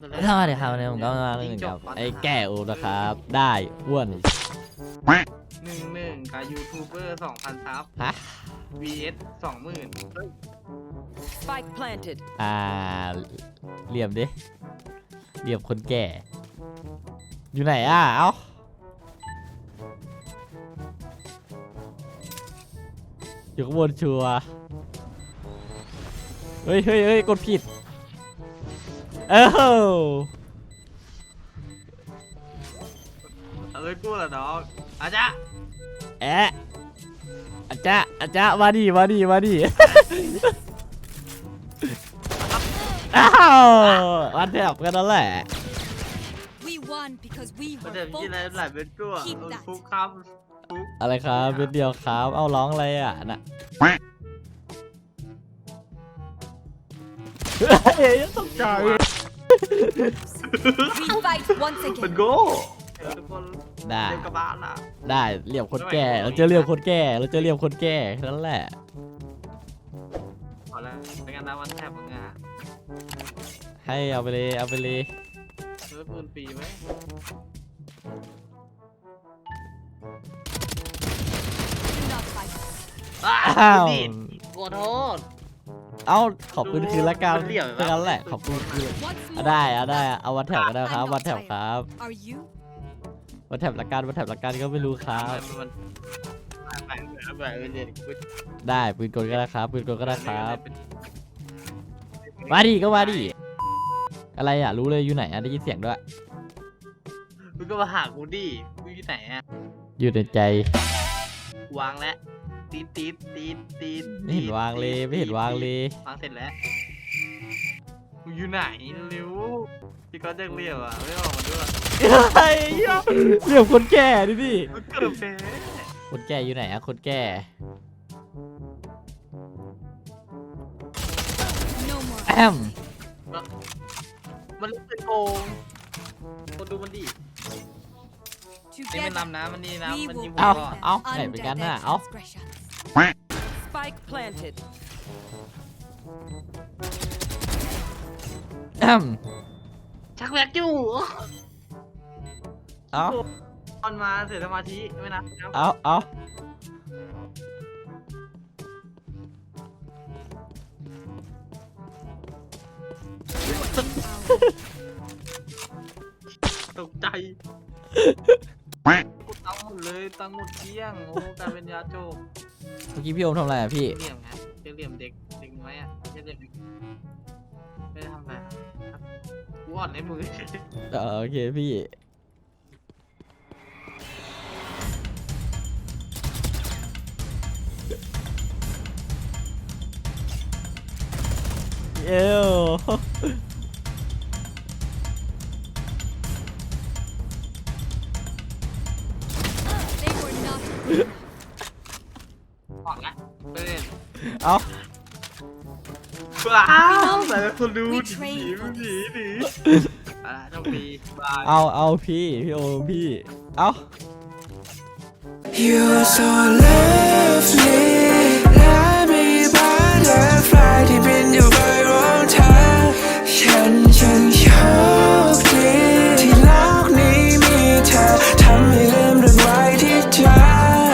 สวัสสวัสดีครับวันนี้ผมก็มาเล่นกับไอ้แก่อูนะครับ ได้อ้วนอีกหนึ่งหนึ่งกับยูทูบเบอร์สองพันซับ ฮะ vs สองหมื่น Spike planted. อ่าเหลี่ยมดิเหลี่ยมคนแก่ อยู่ไหนอะ เอ้าอยู่ข้างบนชัวร์เฮ้ยเฮ้ยเฮ้ยกดผิด เอ้าเอ้ยกูเหรอน้องอาจารย์แอะอาจารย์อาจารย์มาดิมาดิมาดิอ้าววันแถบกันนั่นแหละ We won because we มัน were จะมีอะไรหลาย focused. เป็นตัว Keep that ฟุกครับฟุกอะไรครับเป็นเดียวครับ เอาร้องอะไรอะน่ะ เฮ้ยตกใจ We fight once เป็น again. โก้ทุกคนได้เดียวกับบ้านอะได้เหลี่ยมคนแก่เราเจอเหลี่ยมคนแก่เราเจอเหลี่ยมคนแก่แค่นั้นแหละเอาละเป็นกันนะวันแทบมึงอะให้เอาไปเลยเอาไปเลยเออปืนปีไหม Do not fight. อ้าวนี่ขอโทษ เอาขอบคุณคืนละกันมันเหลี่ยมแค่นั้นแหละขอบคุณคืน Once เอา more. ได้เอาได้เอาวันแถบก็ได้ครับ I'm not วันแถบครับ Are you? วันแถบละกันวันแถบละกันก็ไม่รู้ครับ มันมันแปลกแปลกเป็นเด็กกูได้ปืนกลก็ได้ครับปืนกลก็ได้ครับ มาดิก็มาดิอะไรอะรู้เลยอยู่ไหนอะได้ยินเสียงด้วย มึงก็มาหากูดิกูอยู่ไหนอะอยู่ในใจวางแล้ว ตีดตีดตีดตีดไม่เห็นวางเลยไม่เห็นวางเลยวางเสร็จแล้วมึงอยู่ไหนเร็วพี่ก็เด็กเรียกอะไม่ออกมาด้วยเฮ้ยเรื่องคนแก่ดิพี่มันเกิดเป๊คนแก่อยู่ไหนอะคนแก่ No more. แอมมันเป็นโกงคนดูมันดินี่มัน Together, นำนะมันนี่นะ we มัน will ยิง beat หัวเอาก่อน them เอาไหน under เป็นกัน their น่ะเอา transgressions. Spike planted. แอมชักแวกอยู่เอาตอนมาเสียสมาธิไม่นะเอาเอาตกใจกูตังค์หมด เลยตังค์หมดเกลี้ยงโอ้กลายเป็นยาโจกเมื่อกี้พี่โอมทำอะไรอะพี่ เหลี่ยมไงเจะเหลี่ยมเด็กเด็กน้อยอะเจะเหลี่ยมเด็กไม่ได้ทำอะไรครับกูอ่อนในมือเออโอเคพี่เอว not อ่อนละเล่นเอาว้าวแต่ละคนดู We หนี train ห for นีหนีอะโชคดีบายเอาเอาพี่พี่โอมพี่เอา You so lovely